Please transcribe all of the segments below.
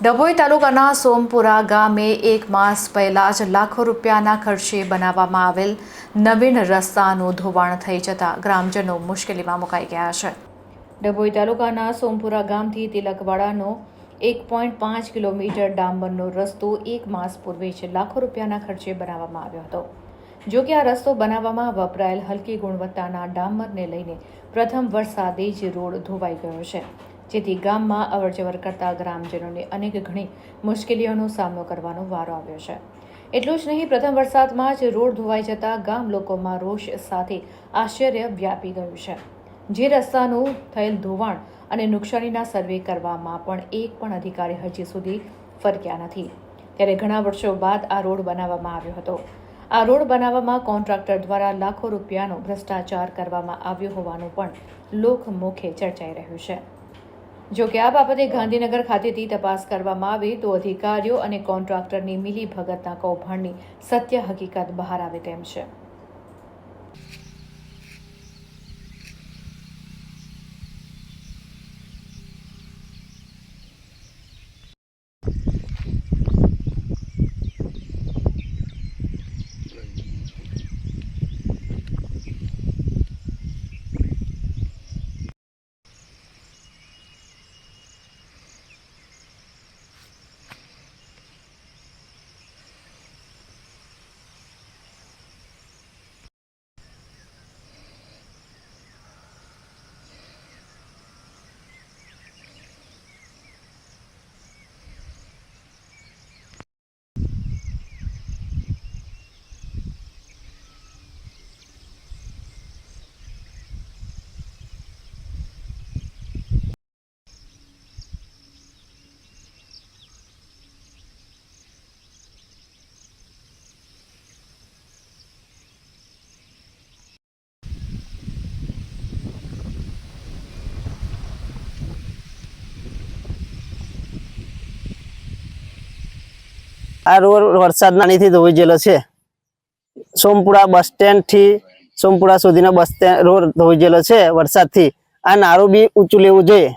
ડભોઈ તાલુકાના સોમપુરા ગામે એક માસ પહેલા જ લાખો રૂપિયાના ખર્ચે બનાવવામાં આવેલ નવીન રસ્તાનું ધોવાણ થઈ જતા ગ્રામજનો મુશ્કેલીમાં મુકાઈ ગયા છે. ડભોઈ તાલુકાના સોમપુરા ગામથી તિલકવાડાનો એક પોઈન્ટ પાંચ કિલોમીટર ડાંબરનો રસ્તો એક માસ પૂર્વે જ લાખો રૂપિયાના ખર્ચે બનાવવામાં આવ્યો હતો. જો કે આ રસ્તો બનાવવામાં વપરાયેલ હલકી ગુણવત્તાના ડામરને લઈને પ્રથમ વરસાદે જ રોડ ધોવાઈ ગયો છે. જેથી ગામમાં અવરજવર કરતા ગ્રામજનોને અનેક ઘણી મુશ્કેલીઓનો સામનો કરવાનો વારો આવ્યો છે. એટલું જ નહીં, પ્રથમ વરસાદમાં જ રોડ ધોવાઈ જતા ગામ લોકોમાં રોષ સાથે આશ્ચર્ય વ્યાપી ગયું છે. જે રસ્તાનું થયેલ ધોવાણ અને નુકસાનીના સર્વે કરવામાં પણ એક પણ અધિકારી હજી સુધી ફરક્યા નથી. ત્યારે ઘણા વર્ષો બાદ આ રોડ બનાવવામાં આવ્યો હતો. આ રોડ બનાવવામાં કોન્ટ્રાક્ટર દ્વારા લાખો રૂપિયાનો ભ્રષ્ટાચાર કરવામાં આવ્યો હોવાનું પણ લોકમુખે ચર્ચાઈ રહ્યું છે. જો કે આ બાબતે ગાંધીનગર ખાતેથી તપાસ કરવામાં આવે તો અધિકારીઓ અને કોન્ટ્રાક્ટરની મિલી ભગતના કૌભાંડની સત્ય હકીકત બહાર આવે તેમ છે. આ રોડ વરસાદ નાનીથી ધોવાઈ ગયેલો છે. સોમપુરા બસ સ્ટેન્ડથી સોમપુરા સુધીનો બસ સ્ટેન્ડ રોડ ધોઈ ગયેલો છે વરસાદથી. આ નારું બી ઊંચું લેવું જોઈએ.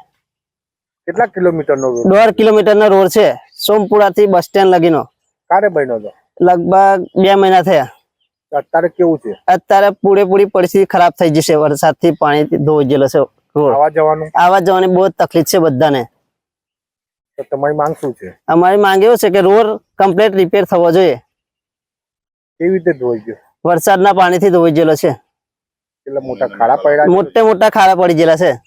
કેટલા કિલોમીટર નો રોડ દોઢ કિલોમીટર નો રોડ છે. સોમપુરા થી બસ સ્ટેન્ડ લગીનો. ક્યારે બન્યો હતો? લગભગ બે મહિના થયા. અત્યારે કેવું છે? અત્યારે પૂરેપૂરી પરિસ્થિતિ ખરાબ થઈ જશે વરસાદથી પાણીથી ધોઈ ગયેલો છે રોડ. આવવા જવાનું? આવવા જવાની બહુ તકલીફ છે બધાને. તો તમારી માંગ શું છે? અમારી માંગ એવું છે કે રોડ કમ્પ્લીટ રિપેર થવો જોઈએ. કેવી રીતે ધોઈ ગયો? વરસાદના પાણીથી ધોઈ ગયેલો છે. એટલે મોટા ખાડા પડ્યા છે? મોટે મોટા ખાડા પડી ગયેલા છે.